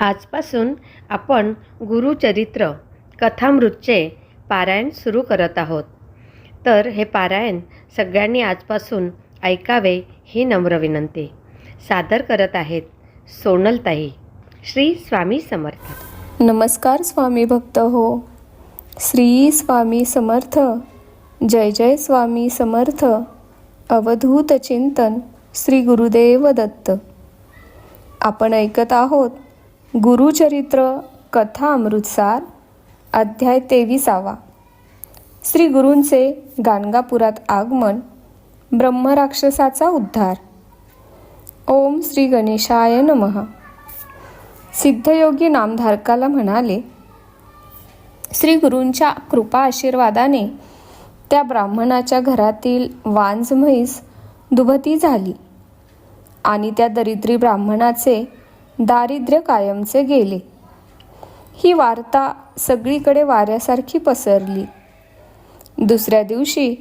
आजपासून आपण गुरुचरित्र कथामृतचे पारायण सुरू करत आहोत. तर हे पारायण सगळ्यांनी आजपासून ऐकावे ही नम्र विनंती. सादर करत आहेत सोनलताई श्री स्वामी समर्थ. नमस्कार स्वामी भक्त हो. श्री स्वामी समर्थ जय जय स्वामी समर्थ अवधूत चिंतन श्री गुरुदेव दत्त. आपण ऐकत आहोत गुरुचरित्र कथा अमृतसार अध्याय तेविसावा. श्री गुरूंचे गाणगापुरात आगमन ब्रह्मराक्षसाचा उद्धार. ओम श्री गणेशाय नमः. सिद्धयोगी नामधारकाला म्हणाले श्री गुरूंच्या कृपा आशीर्वादाने त्या ब्राह्मणाच्या घरातील वांज म्हैस दुभती झाली आणि त्या दरिद्री ब्राह्मणाचे दारिद्र्य कायमचे गेले. ही वार्ता सगळीकडे वाऱ्यासारखी पसरली. दुसऱ्या दिवशी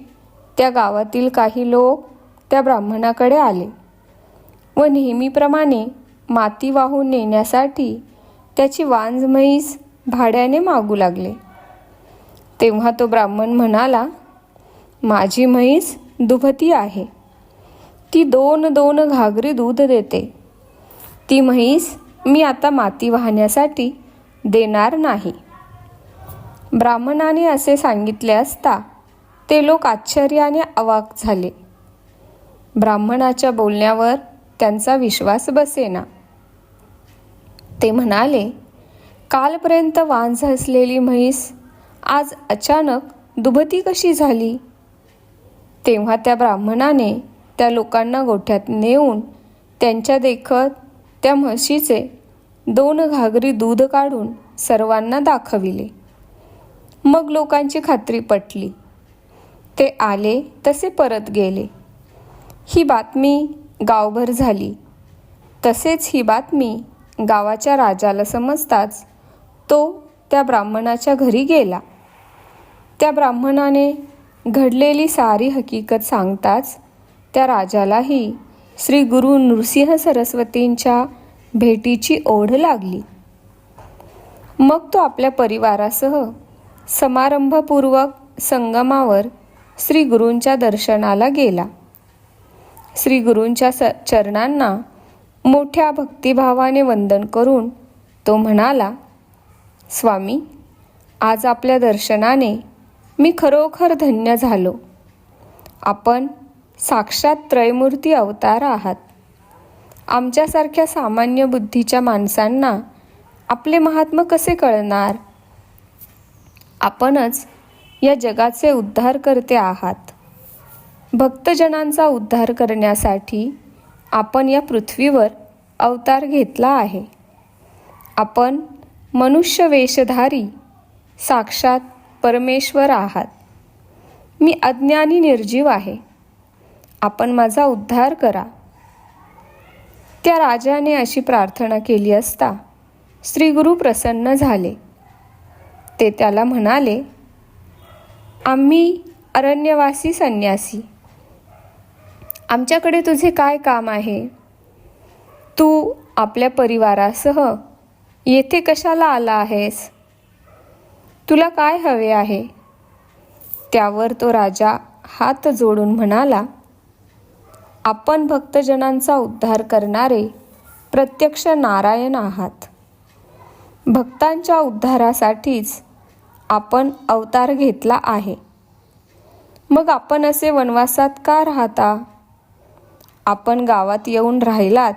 त्या गावातील काही लोक त्या ब्राह्मणाकडे आले व नेहमीप्रमाणे माती वाहून नेण्यासाठी त्याची वांज म्हैस भाड्याने मागू लागले. तेव्हा तो ब्राह्मण म्हणाला माझी म्हैस दुभती आहे. ती दोन दोन घागरी दूध देते. ती म्हैस मी आता माती वाहण्यासाठी देणार नाही. ब्राह्मणाने असे सांगितले असता ते लोक आश्चर्याने अवाक झाले. ब्राह्मणाच्या बोलण्यावर त्यांचा विश्वास बसेना. ते म्हणाले कालपर्यंत वांझ असलेली म्हैस आज अचानक दुभती कशी झाली? तेव्हा त्या ब्राह्मणाने त्या लोकांना गोठ्यात नेऊन त्यांच्या देखत त्या म्हशीचे दोन घागरी दूध काढून सर्वांना दाखविले. मग लोकांची खात्री पटली. ते आले तसे परत गेले. ही बातमी गावभर झाली. तसेच ही बातमी गावाच्या राजाला समजताच तो त्या ब्राह्मणाच्या घरी गेला. त्या ब्राह्मणाने घडलेली सारी हकीकत सांगताच त्या राजालाही श्री गुरु नृसिंह सरस्वतींच्या भेटीची ओढ लागली. मग तो आपल्या परिवारासह समारंभपूर्वक संगमावर श्री गुरूंच्या दर्शनाला गेला. श्री गुरूंच्या स चरणांना मोठ्या भक्तिभावाने वंदन करून तो म्हणाला स्वामी आज आपल्या दर्शनाने मी खरोखर धन्य झालो. आपण साक्षात त्रयमूर्ती अवतार आहात. आमच्यासारख्या सामान्य बुद्धीच्या माणसांना आपले महात्म कसे कळणार? आपणच या जगाचे उद्धार करते आहात. भक्तजनांचा उद्धार करण्यासाठी आपण या पृथ्वीवर अवतार घेतला आहे. आपण मनुष्य वेशधारी साक्षात परमेश्वर आहात. मी अज्ञानी निर्जीव आहे. आपण माझा उद्धार करा. त्या राजाने अशी प्रार्थना केली असता श्रीगुरु प्रसन्न झाले. ते त्याला म्हणाले आम्ही अरण्यवासी संन्यासी. आमच्याकडे तुझे काय काम आहे? तू आपल्या परिवारासह येथे कशाला आला आहेस? तुला काय हवे आहे? त्यावर तो राजा हात जोडून म्हणाला आपण भक्तजनांचा उद्धार करणारे प्रत्यक्ष नारायण आहात. भक्तांच्या उद्धारासाठीच आपण अवतार घेतला आहे. मग आपण असे वनवासात का राहता? आपण गावात येऊन राहिलात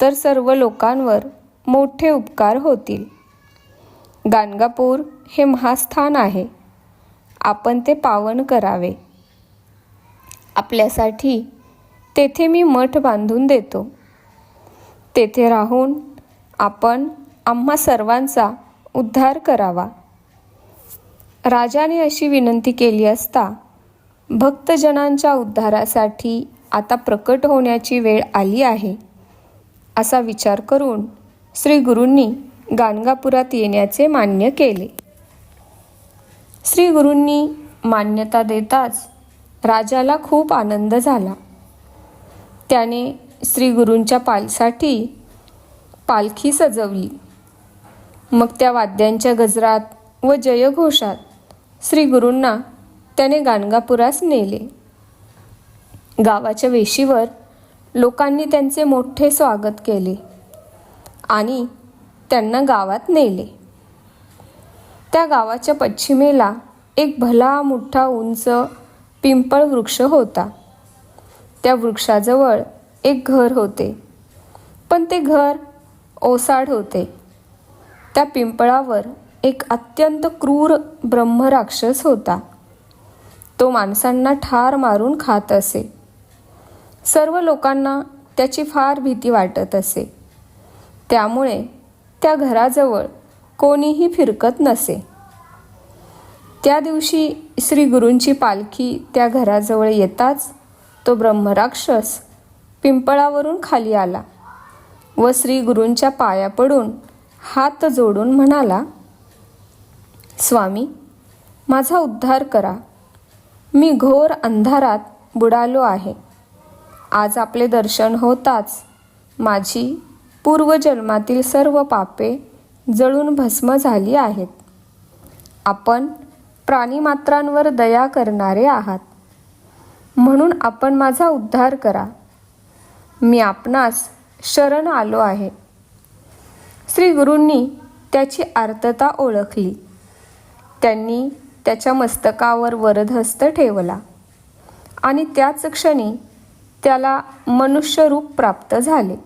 तर सर्व लोकांवर मोठे उपकार होतील. गाणगापूर हे महास्थान आहे. आपण ते पावन करावे. आपल्यासाठी तेथे मी मठ बांधून देतो. तेथे राहून आपण आम्हा सर्वांचा उद्धार करावा. राजाने अशी विनंती केली असता भक्तजनांच्या उद्धारासाठी आता प्रकट होण्याची वेळ आली आहे असा विचार करून श्री गुरूंनी गाणगापुरात येण्याचे मान्य केले. श्री गुरूंनी मान्यता देताच राजाला खूप आनंद झाला. त्याने श्रीगुरूंच्या पालसाठी पालखी सजवली. मग त्या वाद्यांच्या गजरात व जयघोषात श्रीगुरूंना त्याने गाणगापुरास नेले. गावाच्या वेशीवर लोकांनी त्यांचे मोठे स्वागत केले आणि त्यांना गावात नेले. त्या गावाच्या पश्चिमेला एक भला मोठा उंच पिंपळ वृक्ष होता. त्या वृक्षाजवळ एक घर होते. पण ते घर ओसाड होते. त्या पिंपळावर एक अत्यंत क्रूर ब्रह्मराक्षस होता. तो माणसांना ठार मारून खात असे. सर्व लोकांना त्याची फार भीती वाटत असे. त्यामुळे त्या घराजवळ कोणीही फिरकत नसे. त्या दिवशी श्री गुरूंची पालखी त्या घराजवळ येताच तो ब्रह्मराक्षस पिंपळावरून खाली आला व श्री गुरूंच्या पाया पडून हात जोडून म्हणाला स्वामी माझा उद्धार करा. मी घोर अंधारात बुडालो आहे. आज आपले दर्शन होताच माझी पूर्वजन्मातील सर्व पापे जळून भस्म झाली आहेत. आपण प्राणीमात्रांवर दया करणारे आहात. म्हणून आपण माझा उद्धार करा. मी आपणास शरण आलो आहे. श्री गुरूंनी त्याची आर्तता ओळखली. त्यांनी त्याच्या मस्तकावर वरदहस्त ठेवला. आणि त्याच क्षणी त्याला मनुष्यरूप प्राप्त झाले.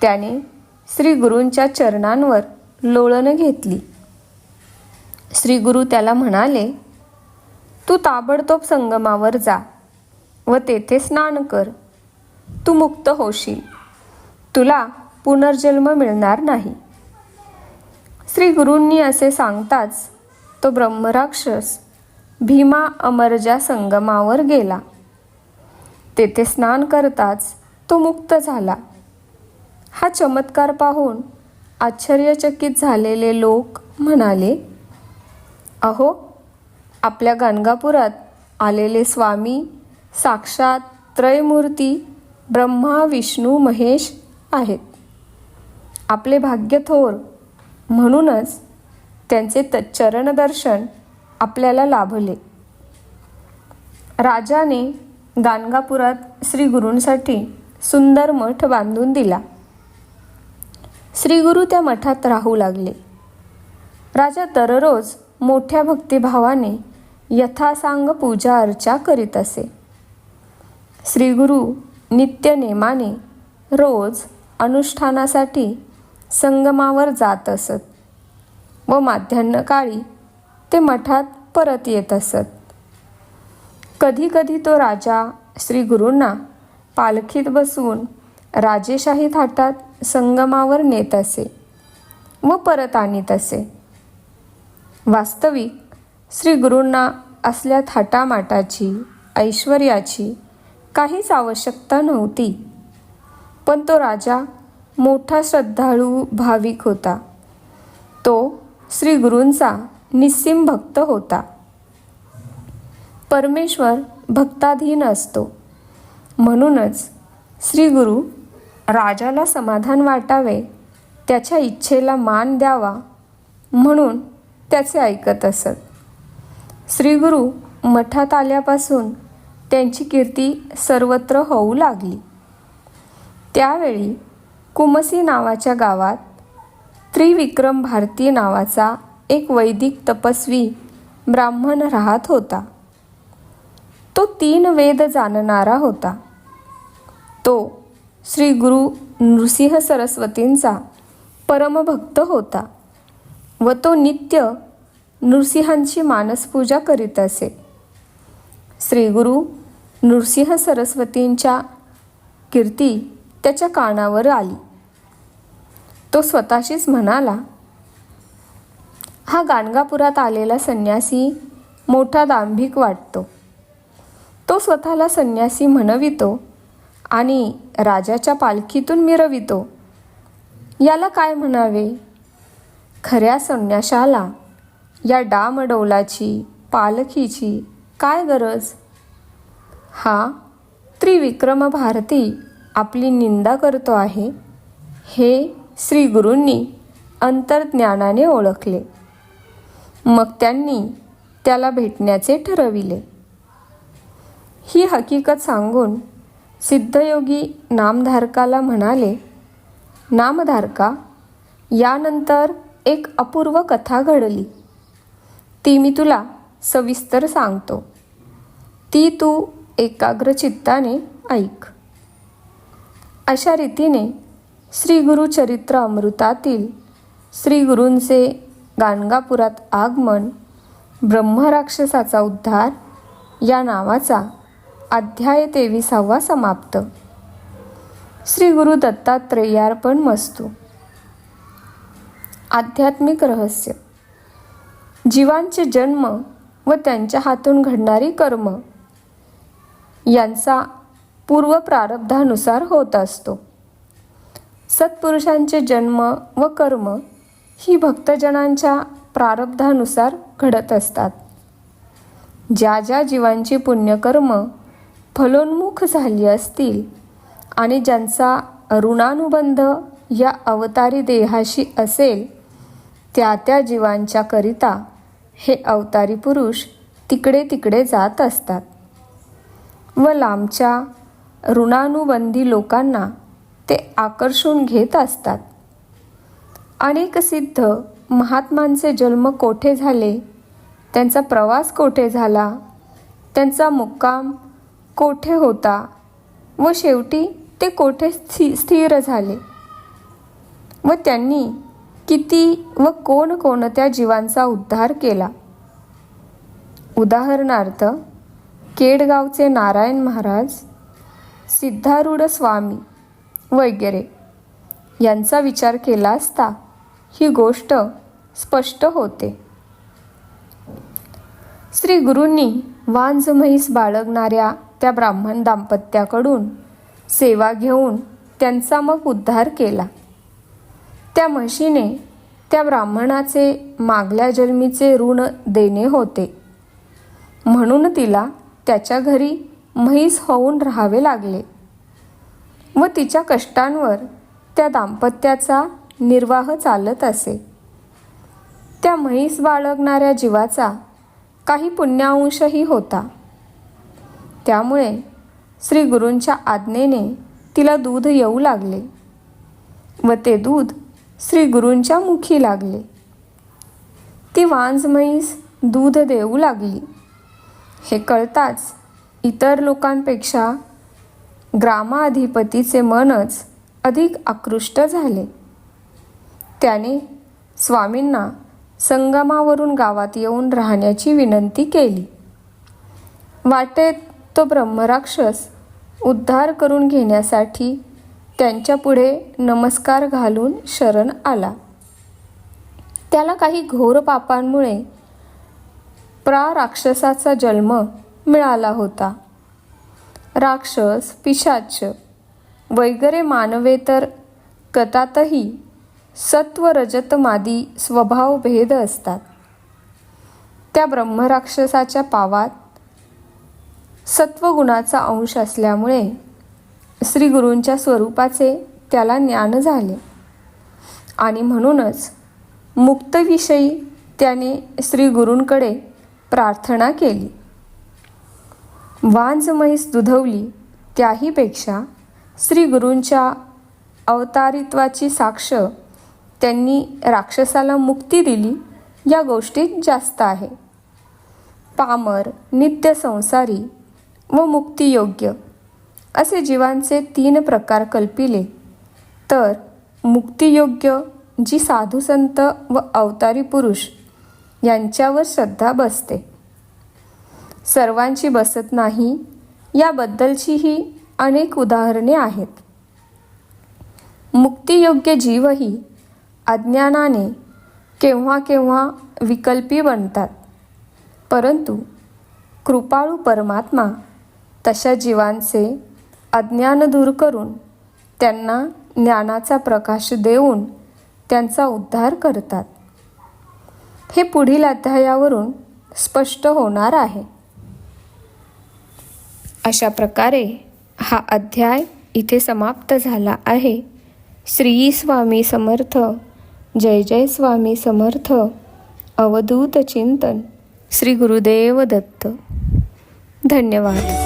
त्याने श्री गुरूंच्या चरणांवर लोळण घेतली. श्री गुरु त्याला म्हणाले तू ताबडतोब संगमावर जा व तेथे स्नान कर. तू मुक्त होशील. तुला पुनर्जन्म मिळणार नाही. श्री गुरूंनी असे सांगताच तो ब्रह्मराक्षस भीमा अमरजा संगमावर गेला. तेथे स्नान करताच तो मुक्त झाला. हा चमत्कार पाहून आश्चर्यचकित झालेले लोक म्हणाले अहो आपल्या गाणगापुरात आलेले स्वामी साक्षात त्रयमूर्ती ब्रह्मा विष्णू महेश आहेत. आपले भाग्य थोर. म्हणूनच त्यांचे तच्चरण दर्शन आपल्याला लाभले. राजाने गाणगापुरात श्री गुरूंसाठी सुंदर मठ बांधून दिला. श्रीगुरु त्या मठात राहू लागले. राजा दररोज मोठ्या भक्तिभावाने यथासांग पूजा अर्चा करीत असे. श्रीगुरु नित्यनेमाने नित्य नेमाने रोज अनुष्ठानासाठी संगमावर जात असत व माध्यान्हकाळी ते मठात परत येत असत. कधीकधी तो राजा श्री गुरूंना पालखीत बसवून राजेशाही थाटात संगमावर नेत असे व परत आणीत असे. वास्तविक श्री गुरूंना असल्या थाटामाटाची ऐश्वर्याची काहीच आवश्यकता नव्हती. पण तो राजा मोठा श्रद्धाळू भाविक होता. तो श्री गुरूंचा निस्सीम भक्त होता. परमेश्वर भक्ताधीन असतो. म्हणूनच श्री गुरु राजाला समाधान वाटावे त्याच्या इच्छेला मान द्यावा म्हणून त्याचे ऐकत असत. श्रीगुरु मठात आल्यापासून त्यांची कीर्ती सर्वत्र होऊ लागली. त्यावेळी कुमसी नावाच्या गावात त्रिविक्रम भारती नावाचा एक वैदिक तपस्वी ब्राह्मण राहत होता. तो तीन वेद जाणणारा होता. तो श्री गुरु नृसिंह सरस्वतींचा परमभक्त होता व तो नित्य नृसिंहांची मानसपूजा करीत असे. श्रीगुरु नृसिंह सरस्वतींच्या कीर्ती त्याच्या कानावर आली. तो स्वतःशीच म्हणाला हा गाणगापुरात आलेला संन्यासी मोठा दांभिक वाटतो. तो स्वतःला संन्यासी म्हणवितो आणि राजाच्या पालखीतून मिरवितो. याला काय म्हणावे? खऱ्या संन्याशाला या डामडौलाची पालखीची काय गरज? हा त्रिविक्रम भारती आपली निंदा करतो आहे. हे श्री गुरूंनी अंतर्ज्ञानाने ओळखले. मग त्यांनी त्याला भेटण्याचे ठरविले. ही हकीकत सांगून सिद्धयोगी नामधारकाला म्हणाले नामधारका यानंतर एक अपूर्व कथा घडली. ती मी तुला सविस्तर सांगतो. ती तू एकाग्र चित्ताने ऐक. अशा रीतीने श्री गुरु चरित्र अमृतातील श्री गुरूंचे गाणगापुरात आगमन ब्रह्मराक्षसाचा उद्धार या नावाचा अध्याय तेविसावा समाप्त. श्री गुरु दत्तात्रेयार्पण मस्तू. आध्यात्मिक रहस्य. जीवांचे जन्म व त्यांच्या हातून घडणारी कर्म यांचा पूर्व प्रारब्धानुसार होत असतो. सत्पुरुषांचे जन्म व कर्म ही भक्तजनांच्या प्रारब्धानुसार घडत असतात. ज्या ज्या जीवांची पुण्यकर्म फलोन्मुख झाली असतील आणि ज्यांचा ऋणानुबंध या अवतारी देहाशी असेल त्या त्या जीवांच्याकरिता हे अवतारी पुरुष तिकडे तिकडे जात असतात. व लांबच्या ऋणानुबंधी लोकांना ते आकर्षून घेत असतात. अनेक सिद्ध महात्मांचे जन्म कोठे झाले? त्यांचा प्रवास कोठे झाला? त्यांचा मुक्काम कोठे होता? व शेवटी ते कोठे स्थि स्थिर झाले? व त्यांनी किती व कोण कोणत्या जीवांचा उद्धार केला? उदाहरणार्थ केडगावचे नारायण महाराज सिद्धारूढ स्वामी वगैरे यांचा विचार केला असता ही गोष्ट स्पष्ट होते. श्री गुरूंनी वांज म्हैस बाळगणाऱ्या त्या ब्राह्मण दाम्पत्याकडून सेवा घेऊन त्यांचा मग उद्धार केला. त्या म्हशीने त्या ब्राह्मणाचे मागल्या जन्मीचे ऋण देणे होते. म्हणून तिला त्याच्या घरी म्हैस होऊन राहावे लागले व तिच्या कष्टांवर त्या दाम्पत्याचा निर्वाह चालत असे. त्या म्हैस बाळगणाऱ्या जीवाचा काही पुण्यांशही होता. त्यामुळे श्री गुरूंच्या आज्ञेने तिला दूध येऊ लागले व ते दूध श्री गुरूंच्या मुखी लागले. ती वांज म्हैस दूध देऊ लागली. हे कळताच इतर लोकांपेक्षा ग्रामाधिपतीचे मनच अधिक आकृष्ट झाले. त्याने स्वामींना संगमावरून गावात येऊन राहण्याची विनंती केली. वाटेत तो ब्रह्मराक्षस उद्धार करून घेण्यासाठी त्यांच्यापुढे नमस्कार घालून शरण आला. त्याला काही घोर पापांमुळे प्रा राक्षसाचा जन्म मिळाला होता. राक्षस पिशाच वगैरे मानवेतर कथातही सत्व रजतमादी स्वभाव भेद असतात. त्या ब्रह्मराक्षसाच्या पावात सत्वगुणाचा अंश असल्यामुळे श्री गुरूंच्या स्वरूपाचे त्याला ज्ञान झाले. आणि म्हणूनच मुक्तविषयी त्याने श्री गुरूंकडे प्रार्थना केली. वांज म्हैस दुधवली त्याहीपेक्षा श्री गुरूंच्या अवतारित्वाची साक्ष त्यांनी राक्षसाला मुक्ती दिली या गोष्टीत जास्त आहे. पामर नित्य संसारी व मुक्तियोग्य. असे जीवांचे तीन प्रकार कल्पिले. तर मुक्तियोग्य जी साधुसंत व अवतारी पुरुष यांच्यावर श्रद्धा बसते. सर्वांची बसत नाही याबद्दलचीही अनेक उदाहरणे आहेत. मुक्तियोग्य जीवही अज्ञानाने केव्हा केव्हा विकल्पी बनतात. परंतु कृपाळू परमात्मा तशा जीवांचे अज्ञान दूर करून त्यांना ज्ञानाचा प्रकाश देऊन त्यांचा उद्धार करतात. हे पुढील अध्यायावरून स्पष्ट होणार आहे. अशा प्रकारे हा अध्याय इथे समाप्त झाला आहे. श्री स्वामी समर्थ जय जय स्वामी समर्थ अवधूत चिंतन श्री गुरुदेव दत्त. धन्यवाद.